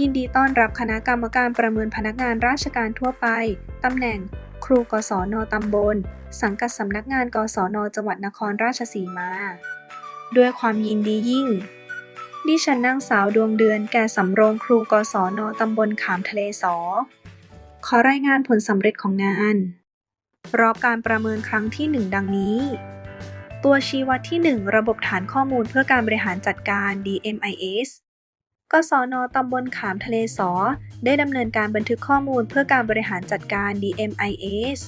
ยินดีต้อนรับคณะกรรมการประเมินพนักงานราชการทั่วไป ตำแหน่ง ครูกศนตำบล สังกัดสำนักงานกศนจังหวัดนครราชสีมา ด้วยความยินดียิ่ง ดิฉันนางสาวดวงเดือนแก่สำโรงครูกศนตำบลขามทะเลสอ ขอรายงานผลสำเร็จของงาน รอบการประเมินครั้งที่1ดังนี้ ตัวชี้วัดที่ 1 ระบบฐานข้อมูลเพื่อการบริหารจัดการ DMIS กศนตำบลขามทะเลสอ ได้ดำเนินการบันทึกข้อมูลเพื่อการบริหารจัดการ DMIS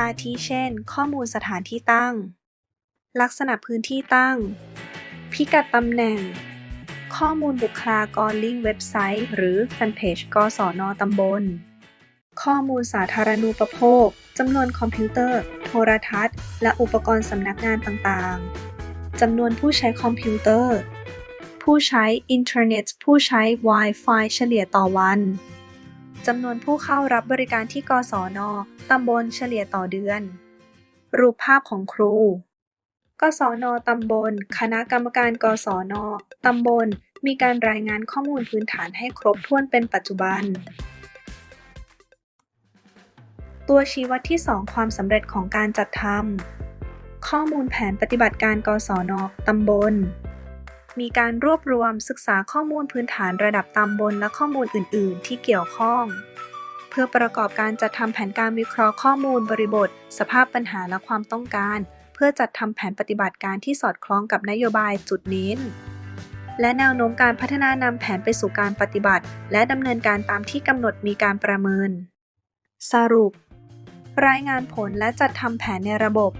อาทิเช่น ข้อมูลสถานที่ตั้ง ลักษณะพื้นที่ตั้ง พิกัดตำแหน่ง ข้อมูลบุคลากรลิงก์เว็บไซต์ หรือแฟนเพจกศนตำบล ข้อมูลสาธารณูปโภคจำนวนคอมพิวเตอร์ โทรทัศน์ และอุปกรณ์สำนักงานต่างๆจำนวนผู้ใช้คอมพิวเตอร์ ผู้ใช้อินเทอร์เน็ต ผู้ใช้ Wi-Fi เฉลี่ยต่อวันจำนวนผู้เข้ารับบริการที่กศน ตำบลเฉลี่ยต่อเดือน รูปภาพของครู กศน ตำบล คณะกรรมการ กศน ตำบล มีการรายงานข้อมูลพื้นฐานให้ครบถ้วนเป็นปัจจุบัน ตัวชี้วัดที่ 2 ความสำเร็จของการจัดทำข้อมูลแผนปฏิบัติการ กศน ตำบล มีการรวบรวมศึกษาข้อมูลพื้นฐานระดับตำบลและข้อมูลอื่น ๆ ที่เกี่ยวข้อง เพื่อประกอบการจัดทำแผนการวิเคราะห์ข้อมูลบริบท สภาพปัญหาและความต้องการ เพื่อจัดทำแผนปฏิบัติการที่สอดคล้องกับนโยบายจุดเน้น และแนวโน้มการพัฒนานำแผนไปสู่การปฏิบัติ และดำเนินการตามที่กำหนดมีการประเมิน สรุป รายงานผลและจัดทำแผนในระบบ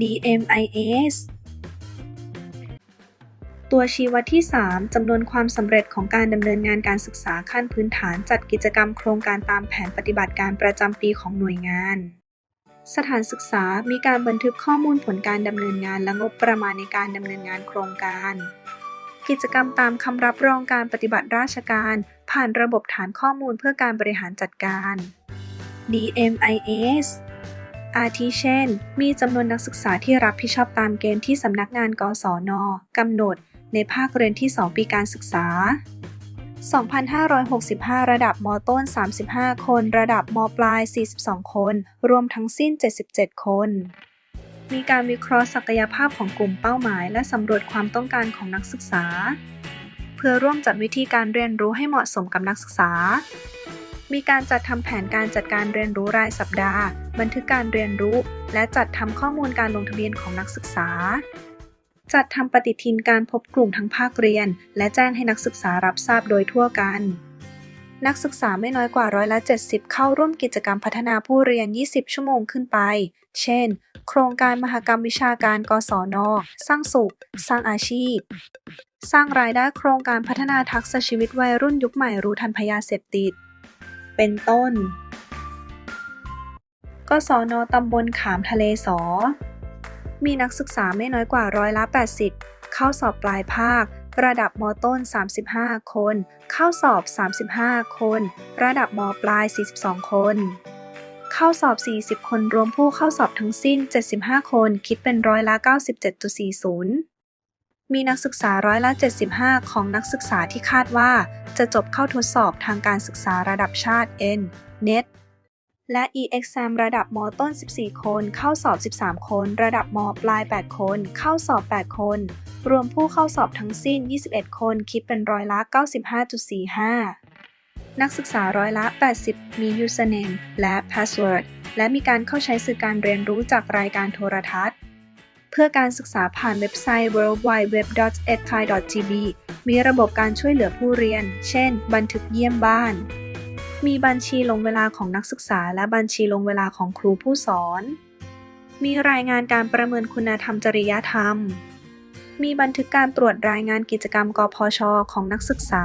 DMIS ตัวชี้วัดที่ 3จำนวนความสำเร็จของการดำเนินงานการศึกษาขั้นพื้นฐานจัดกิจกรรมโครงการตามแผนปฏิบัติการประจำปีของหน่วยงาน สถานศึกษามีการบันทึกข้อมูลผลการดำเนินงานและงบประมาณในการดำเนินงานโครงการ กิจกรรมตามคำรับรองการปฏิบัติราชการ ผ่านระบบฐานข้อมูลเพื่อการบริหารจัดการ DMIS อาทิเช่น มีจำนวนนักศึกษาที่รับผิดชอบตามเกณฑ์ที่สำนักงานกศนกำหนด ในภาคเรียนที่ 2 ปีการศึกษา 2,565 ระดับมต้น 35 คน ระดับมปลาย 42 คน รวมทั้งสิ้น 77 คน มีการวิเคราะห์ศักยภาพของกลุ่มเป้าหมาย และสำรวจความต้องการของนักศึกษา เพื่อร่วมจัดวิธีการเรียนรู้ให้เหมาะสมกับนักศึกษา มีการจัดทำแผนการจัดการเรียนรู้รายสัปดาห์ บันทึกการเรียนรู้ และจัดทำข้อมูลการลงทะเบียนของนักศึกษา จัดทำปฏิทินการพบกลุ่มทั้งภาคเรียน และแจ้งให้นักศึกษารับทราบโดยทั่วกัน นักศึกษาไม่น้อยกว่าร้อยละ 70 เข้าร่วมกิจกรรมพัฒนาผู้เรียน 20 ชั่วโมงขึ้นไป เช่น โครงการมหกรรมวิชาการ กศน สร้างสุข สร้างอาชีพ สร้างรายได้โครงการพัฒนาทักษะชีวิตวัยรุ่นยุคใหม่รู้ทันพยาเสพติด เป็นต้น กศน ตำบลขามทะเลสอ มีนักศึกษาไม่น้อยกว่าร้อยละ 80 เข้าสอบปลายภาค ระดับมต้น 35 คน เข้าสอบ 35 คน ระดับมปลาย 42 คน เข้าสอบ 40 คนรวมผู้เข้าสอบทั้งสิ้น 75 คน คิดเป็นร้อยละ 97.40มีนักศึกษาร้อยละ 75 ของนักศึกษาที่คาดว่า จะจบเข้าทดสอบทางการศึกษาระดับชาติ N NET และ e-exam ระดับมต้น 14 คน เข้าสอบ 13 คน ระดับมปลาย 8 คน เข้าสอบ 8 คน รวมผู้เข้าสอบทั้งสิ้น 21 คน คิดเป็นร้อยละ 95.45 นักศึกษาร้อยละ 80 มี username และ password และมีการเข้าใช้สื่อการเรียนรู้จากรายการโทรทัศน์ เพื่อการศึกษาผ่านเว็บไซต์ worldwideweb.edkai.gb มีระบบการช่วยเหลือผู้เรียน เช่น บันทึกเยี่ยมบ้าน มีบัญชีลงเวลาของนักศึกษา และบัญชีลงเวลาของครูผู้สอน มีรายงานการประเมินคุณธรรมจริยธรรม มีบันทึกการตรวจรายงานกิจกรรมกพช ของนักศึกษา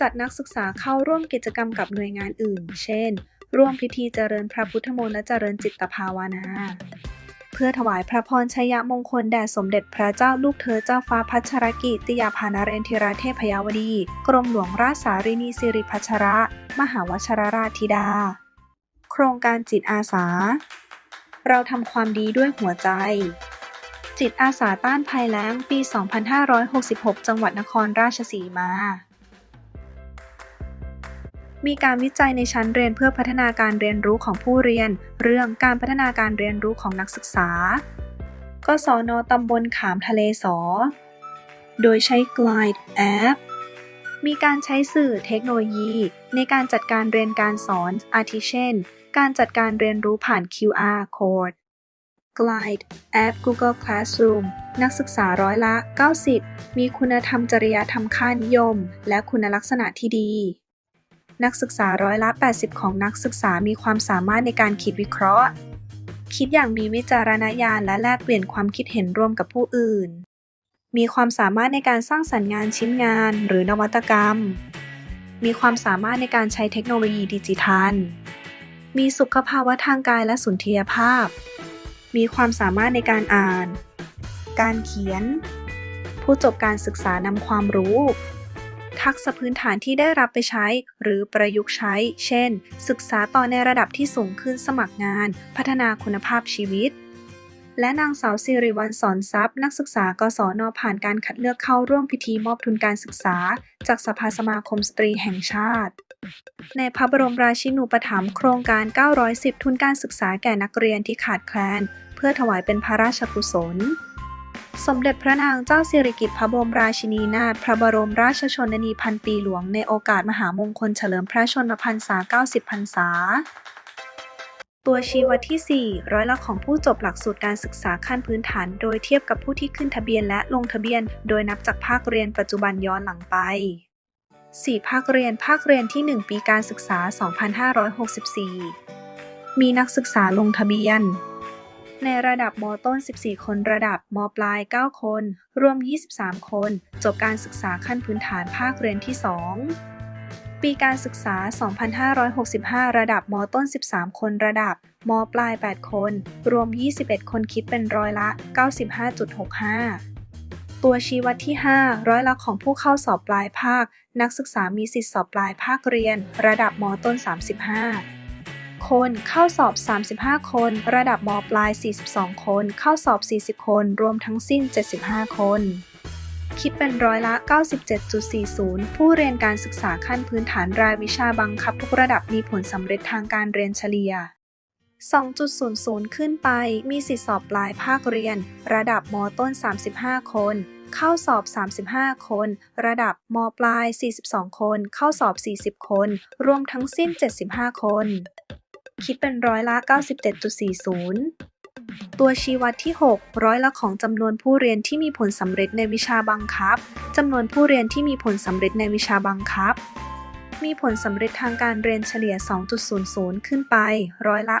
จัดนักศึกษาเข้าร่วมกิจกรรมกับหน่วยงานอื่น เช่น ร่วมพิธีเจริญพระพุทธมนต์และเจริญจิตภาวนา เพื่อถวายพระพรชัยมงคลแด่สมเด็จพระเจ้าลูกเธอเจ้าฟ้าพัชรกิติยาภานเรนทิราเทพยาวดี กรมหลวงราชสารินีสิริพัชระ มหาวชรราชธิดา โครงการจิตอาสา เราทำความดีด้วยหัวใจจิตอาสาต้านภัยแล้งปี 2566 จังหวัดนครราชสีมา มีการวิจัยในชั้นเรียนเพื่อพัฒนาการเรียนรู้ของผู้เรียน เรื่องการพัฒนาการเรียนรู้ของนักศึกษากศนตำบลขามทะเลสอ โดยใช้ Glide App มีการใช้สื่อเทคโนโลยี ในการจัดการเรียนการสอน อาทิเช่น การจัดการเรียนรู้ผ่าน QR Code Glide แอป Google Classroom นักศึกษาร้อยละ 90 มีคุณธรรมจริยธรรมค่านิยม และคุณลักษณะที่ดี นักศึกษาร้อยละ 80 ของนักศึกษามีความสามารถในการคิดวิเคราะห์ คิดอย่างมีวิจารณญาณและแลกเปลี่ยนความคิดเห็นร่วมกับผู้อื่น มีความสามารถในการสร้างสรรค์งานชิ้นงานหรือนวัตกรรม มีความสามารถในการใช้เทคโนโลยีดิจิทัล มีสุขภาวะทางกายและสุนทรียภาพ มีความสามารถในการอ่าน การเขียน ผู้จบการศึกษานำความรู้ ทักษะพื้นฐานที่ได้รับไปใช้ หรือประยุกต์ใช้ เช่น ศึกษาต่อในระดับที่สูงขึ้นสมัครงาน พัฒนาคุณภาพชีวิต และนางสาวสิริวัลสอนทรัพย์นักศึกษากศนผ่านการคัดเลือกเข้าร่วมพิธีมอบทุนการศึกษา จากสภาสมาคมสตรีแห่งชาติ ในพระบรมราชินูปถัมภ์โครงการ 910 ทุนการศึกษาแก่นักเรียนที่ขาดแคลน เพื่อถวายเป็นพระราชกุศล สมเด็จพระนางเจ้าสิริกิติ์พระบรมราชินีนาถพระบรมราชชนนีพันปีหลวง ในโอกาสมหามงคลเฉลิมพระชนมพรรษา 90 พรรษา ตัวชี้วัดที่ 4 ร้อยละของผู้จบหลักสูตรการศึกษาขั้นพื้นฐาน โดยเทียบกับผู้ที่ขึ้นทะเบียนและลงทะเบียน โดยนับจากภาคเรียนปัจจุบันย้อนหลังไป 4 ภาคเรียน ภาคเรียนที่ 1 ปีการศึกษา 2564 มีนักศึกษาลงทะเบียน ในระดับมต้น 14 คนระดับมปลาย 9 คน รวม 23 คน จบการศึกษาขั้นพื้นฐานภาคเรียนที่ 2 ปีการศึกษา 2565 ระดับมต้น 13 คนระดับมปลาย 8 คน รวม 21 คนคิดเป็นร้อยละ 95.65ตัวชี้วัดที่ 5 ร้อยละของผู้เข้าสอบปลายภาค นักศึกษามีสิทธิสอบปลายภาคเรียน ระดับมต้น 35 คน เข้าสอบ 35 คน ระดับมปลาย 42 คน เข้าสอบ 40 คน รวมทั้งสิ้น 75 คนคิดเป็นร้อยละ 97.40 ผู้เรียนการศึกษาขั้นพื้นฐานรายวิชาบังคับทุกระดับมีผลสำเร็จทางการเรียนเฉลี่ย 2.00 ขึ้นไป มีสิทธิสอบปลายภาคเรียน ระดับมต้น 35 คน เข้าสอบ 35 คน ระดับมปลาย 42 คน เข้าสอบ 40 คน รวมทั้งสิ้น 75 คน คิดเป็นร้อยละ 97.40 ตัวชี้วัดที่ 6 ร้อยละของจำนวนผู้เรียนที่มีผลสำเร็จในวิชาบังคับจำนวนผู้เรียนที่มีผลสำเร็จในวิชาบังคับ มีผลสำเร็จทางการเรียนเฉลี่ย 2.00 ขึ้นไป ร้อยละ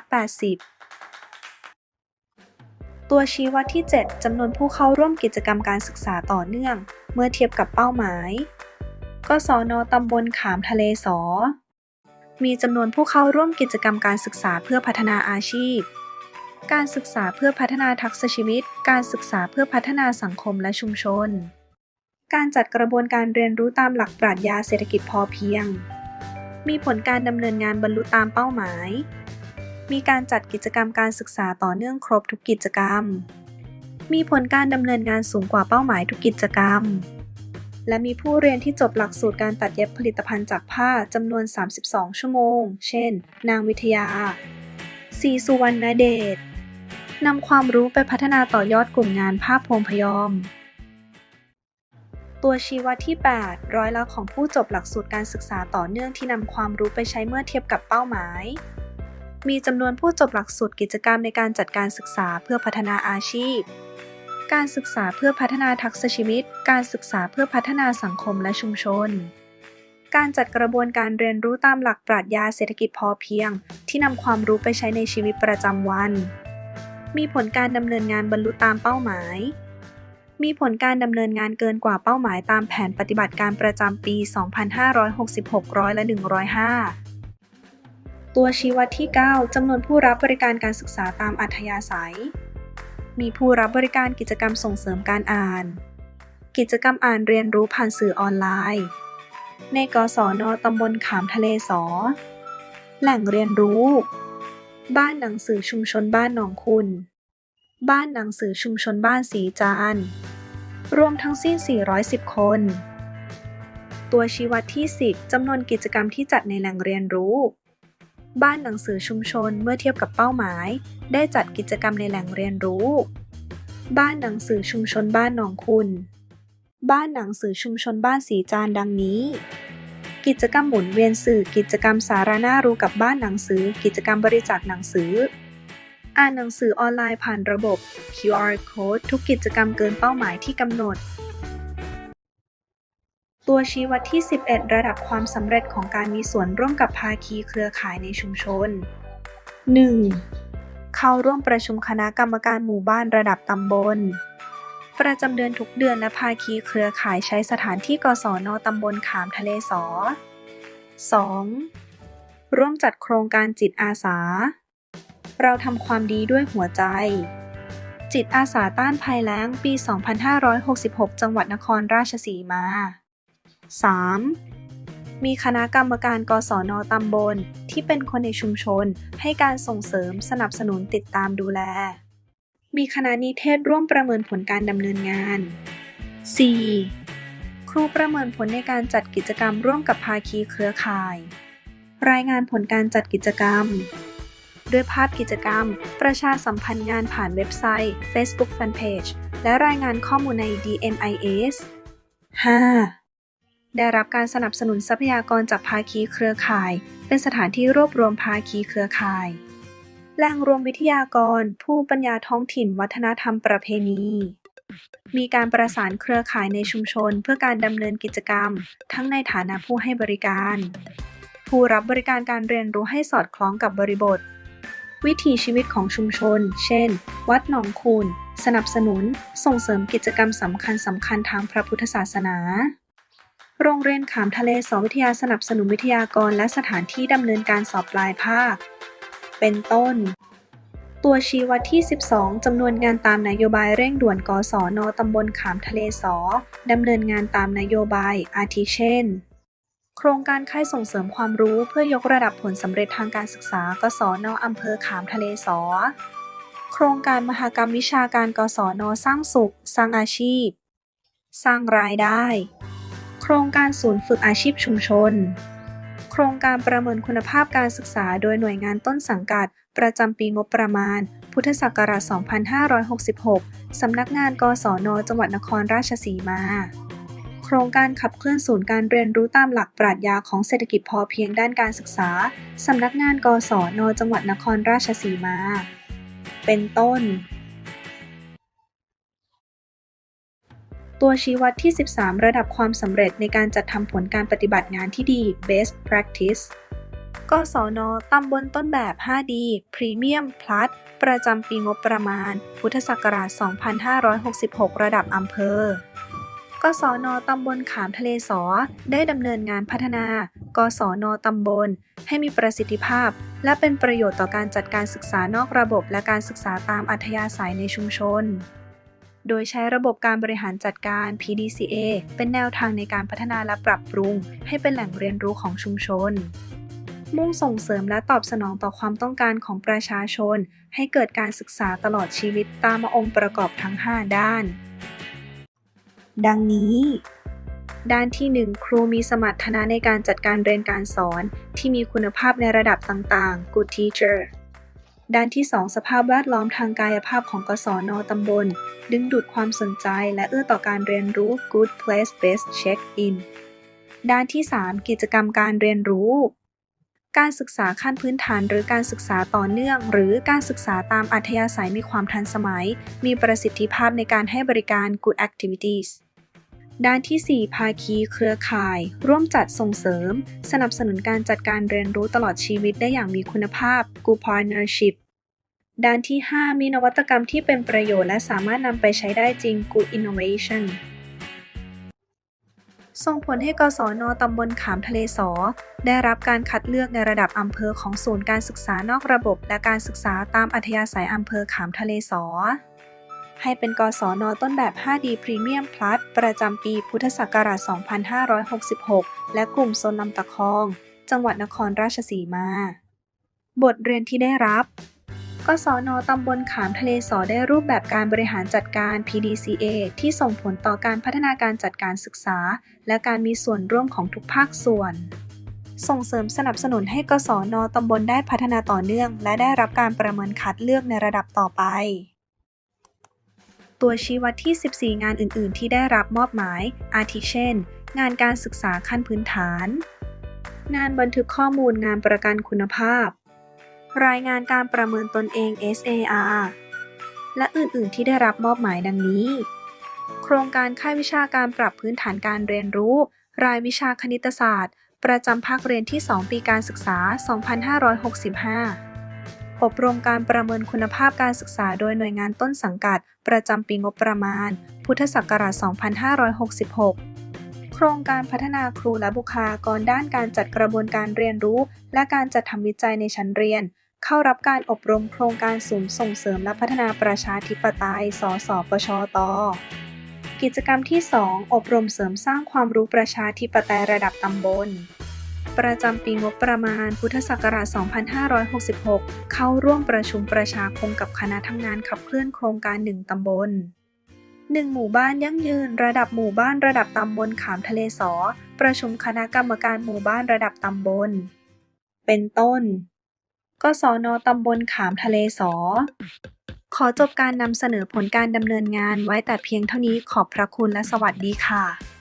80ตัวชี้วัดที่ 7 จำนวนผู้เข้าร่วมกิจกรรมการศึกษาต่อเนื่อง เมื่อเทียบกับเป้าหมายกศนตำบลขามทะเลสอ มีจำนวนผู้เข้าร่วมกิจกรรมการศึกษาเพื่อพัฒนาอาชีพ การศึกษาเพื่อพัฒนาทักษะชีวิต การศึกษาเพื่อพัฒนาสังคมและชุมชน การจัดกระบวนการเรียนรู้ตามหลักปรัชญาเศรษฐกิจพอเพียง มีผลการดำเนินงานบรรลุตามเป้าหมาย มีการจัดกิจกรรมการศึกษาต่อเนื่องครบทุกกิจกรรม มีผลการดำเนินงานสูงกว่าเป้าหมายทุกกิจกรรม และมีผู้เรียนที่จบหลักสูตรการตัดเย็บผลิตภัณฑ์จากผ้าจำนวน 32 ชั่วโมง เช่น นางวิทยาสีสุวรรณเดชนำความรู้ไปพัฒนาต่อยอดกลุ่มงานภาพพรมพยอม ตัวชี้วัดที่ 8 ร้อยละของผู้จบหลักสูตรการศึกษาต่อเนื่องที่นำความรู้ไปใช้เมื่อเทียบกับเป้าหมาย มีจำนวนผู้จบหลักสูตรกิจกรรมในการจัดการศึกษาเพื่อพัฒนาอาชีพ การศึกษาเพื่อพัฒนาทักษะชีวิต การศึกษาเพื่อพัฒนาสังคมและชุมชน การจัดกระบวนการเรียนรู้ตามหลักปรัชญาเศรษฐกิจพอเพียง ที่นำความรู้ไปใช้ในชีวิตประจำวัน มีผลการดำเนินงานบรรลุตามเป้าหมาย มีผลการดำเนินงานเกินกว่าเป้าหมายตามแผนปฏิบัติการประจำปี 2566ร้อยละ105ตัวชี้วัดที่ 9 จำนวนผู้รับบริการการศึกษาตามอัธยาศัย มีผู้รับบริการกิจกรรมส่งเสริมการอ่าน กิจกรรมอ่านเรียนรู้ผ่านสื่อออนไลน์ ในกศนตำบลขามทะเลสอ แหล่งเรียนรู้ บ้านหนังสือชุมชนบ้านหนองคุณ บ้านหนังสือชุมชนบ้านสีจานรวมทั้งสิ้น 410 คน ตัวชี้วัดที่ 10จำนวนกิจกรรมที่จัดในแหล่งเรียนรู้ บ้านหนังสือชุมชนเมื่อเทียบกับเป้าหมาย ได้จัดกิจกรรมในแหล่งเรียนรู้ บ้านหนังสือชุมชนบ้านหนองคุณ บ้านหนังสือชุมชนบ้านสีจานดังนี้ กิจกรรมหมุนเวียนสื่อกิจกรรมสาระน่ารู้กับบ้านหนังสือ กิจกรรมบริจาคหนังสือ อ่านหนังสือออนไลน์ผ่านระบบ QR code ทุกกิจกรรมเกินเป้าหมายที่กำหนด ตัวชี้วัดที่ 11 ระดับความสำเร็จของการมีส่วนร่วมกับภาคีเครือข่ายในชุมชน 1. เข้าร่วมประชุมคณะกรรมการหมู่บ้านระดับตำบล ประจำเดือนทุกเดือนและภาคีเครือข่ายใช้สถานที่กศนตำบลขามทะเลสอ 2. ร่วมจัดโครงการจิตอาสา เราทำความดีด้วยหัวใจ จิตอาสาต้านภัยแล้งปี 2566 จังหวัดนครราชสีมา 3. มีคณะกรรมการกศนตำบล ที่เป็นคนในชุมชน ให้การส่งเสริมสนับสนุนติดตามดูแล มีคณะนิเทศร่วมประเมินผลการดำเนินงาน 4. ครูประเมินผลในการจัดกิจกรรมร่วมกับภาคีเครือข่าย รายงานผลการจัดกิจกรรมด้วยภาพกิจกรรม ประชาสัมพันธ์งานผ่านเว็บไซต์ Facebook Fanpage และรายงานข้อมูลใน DMIS 5. ได้รับการสนับสนุนทรัพยากรจากภาคีเครือข่าย เป็นสถานที่รวบรวมภาคีเครือข่าย แหล่งรวมวิทยากร ผู้ปัญญาท้องถิ่นวัฒนธรรมประเพณี มีการประสานเครือข่ายในชุมชน เพื่อการดำเนินกิจกรรม ทั้งในฐานะผู้ให้บริการ ผู้รับบริการการเรียนรู้ให้สอดคล้องกับบริบท วิถีชีวิตของชุมชน เช่น วัดหนองคูนสนับสนุน ส่งเสริมกิจกรรมสำคัญสำคัญทางพระพุทธศาสนา โรงเรียนขามทะเลสอวิทยาสนับสนุนวิทยากรและสถานที่ดำเนินการสอบปลายภาค เป็นต้น ตัวชี้วัดที่ 12 จำนวนงานตามนโยบายเร่งด่วนกศนตำบลขามทะเลสอดำเนินงานตามนโยบาย อาทิเช่น โครงการค่ายส่งเสริมความรู้เพื่อยกระดับผลสำเร็จทางการศึกษากศนอำเภอขามทะเลสอโครงการมหกรรมวิชาการกศนสร้างสุข สร้างอาชีพ สร้างรายได้ โครงการศูนย์ฝึกอาชีพชุมชน โครงการประเมินคุณภาพการศึกษาโดยหน่วยงานต้นสังกัด ประจำปีงบประมาณ พุทธศักราช 2566 สำนักงาน กศน จังหวัดนครราชสีมา โครงการขับเคลื่อนศูนย์การเรียนรู้ตามหลักปรัชญาของเศรษฐกิจพอเพียงด้านการศึกษา สำนักงาน กศน จังหวัดนครราชสีมา เป็นต้น ตัวชี้วัดที่ 13 ระดับความสำเร็จในการจัดทำผลการปฏิบัติงานที่ดี Best Practice กศนตำบลต้นแบบ 5D Premium Plus ประจำปีงบประมาณ พุทธศักราช 2566 ระดับอำเภอกศนตำบลขามทะเลสอ ได้ดำเนินงานพัฒนากศนตำบล ให้มีประสิทธิภาพ และเป็นประโยชน์ต่อการจัดการศึกษานอกระบบและการศึกษาตามอัธยาศัยในชุมชน โดยใช้ระบบการบริหารจัดการ PDCA เป็นแนวทางในการพัฒนาและปรับปรุง ให้เป็นแหล่งเรียนรู้ของชุมชน มุ่งส่งเสริมและตอบสนองต่อความต้องการของประชาชน ให้เกิดการศึกษาตลอดชีวิตตามองค์ประกอบทั้ง 5 ด้าน ดังนี้ด้านที่ 1 ครูมีสมรรถนะในการจัดการเรียนการสอน ที่มีคุณภาพในระดับต่างๆ Good Teacher ด้านที่ 2 สภาพแวดล้อมทางกายภาพของกศนตำบล ดึงดูดความสนใจและเอื้อต่อการเรียนรู้ Good Place Based Check In ด้านที่ 3 กิจกรรมการเรียนรู้ การศึกษาขั้นพื้นฐานหรือการศึกษาต่อเนื่อง หรือการศึกษาตามอัธยาศัยมีความทันสมัย มีประสิทธิภาพในการให้บริการ Good Activities ด้านที่ 4 ภาคีเครือข่าย ร่วมจัดส่งเสริม สนับสนุนการจัดการเรียนรู้ตลอดชีวิตได้อย่างมีคุณภาพ Good Partnership ด้านที่ 5 มีนวัตกรรมที่เป็นประโยชน์และสามารถนำไปใช้ได้จริง Good Innovation ส่งผลให้กศนตำบลขามทะเลสอ ได้รับการคัดเลือกในระดับอำเภอของศูนย์การศึกษานอกระบบ และการศึกษาตามอัธยาศัยอำเภอขามทะเลสอ ให้เป็นกศนต้นแบบ 5D Premium Plus ประจำปีพุทธศักราช 2566 และกลุ่มโซนลำตะคอง จังหวัดนครราชสีมา บทเรียนที่ได้รับกศนตำบลขามทะเลสอได้รูปแบบการบริหารจัดการ PDCA ที่ส่งผลต่อการพัฒนาการจัดการศึกษา และการมีส่วนร่วมของทุกภาคส่วน ส่งเสริมสนับสนุนให้กศนตำบลได้พัฒนาต่อเนื่อง และได้รับการประเมินคัดเลือกในระดับต่อไป ตัวชี้วัดที่ 14 งานอื่น ๆ ที่ได้รับมอบหมาย อาทิเช่น งานการศึกษาขั้นพื้นฐาน งานบันทึกข้อมูลงานประกันคุณภาพ รายงานการประเมินตนเอง SAR และอื่น ๆ ที่ได้รับมอบหมายดังนี้ โครงการค่ายวิชาการปรับพื้นฐานการเรียนรู้ รายวิชาคณิตศาสตร์ ประจำภาคเรียนที่ 2 ปีการศึกษา 2565 อบรมการประเมินคุณภาพการศึกษาโดยหน่วยงานต้นสังกัด ประจำปีงบประมาณ พุทธศักราช 2566 โครงการพัฒนาครูและบุคลากรด้านการจัดกระบวนการเรียนรู้ และการจัดทำวิจัยในชั้นเรียน เข้ารับการอบรมโครงการศูนย์ส่งเสริมและพัฒนาประชาธิปไตย สสปชตกิจกรรมที่ 2 อบรมเสริมสร้างความรู้ประชาธิปไตยระดับตำบล ประจำปีงบประมาณพุทธศักราช 2566 เข้าร่วมประชุมประชาคมกับคณะทำงานขับเคลื่อนโครงการ1ตำบล 1 หมู่บ้านยั่งยืน ระดับหมู่บ้านระดับตำบลขามทะเลสอ ประชุมคณะกรรมการหมู่บ้านระดับตำบล เป็นต้นกศนตำบลขามทะเลสอ ขอจบการนำเสนอผลการดำเนินงานไว้แต่เพียงเท่านี้ขอบพระคุณและสวัสดีค่ะ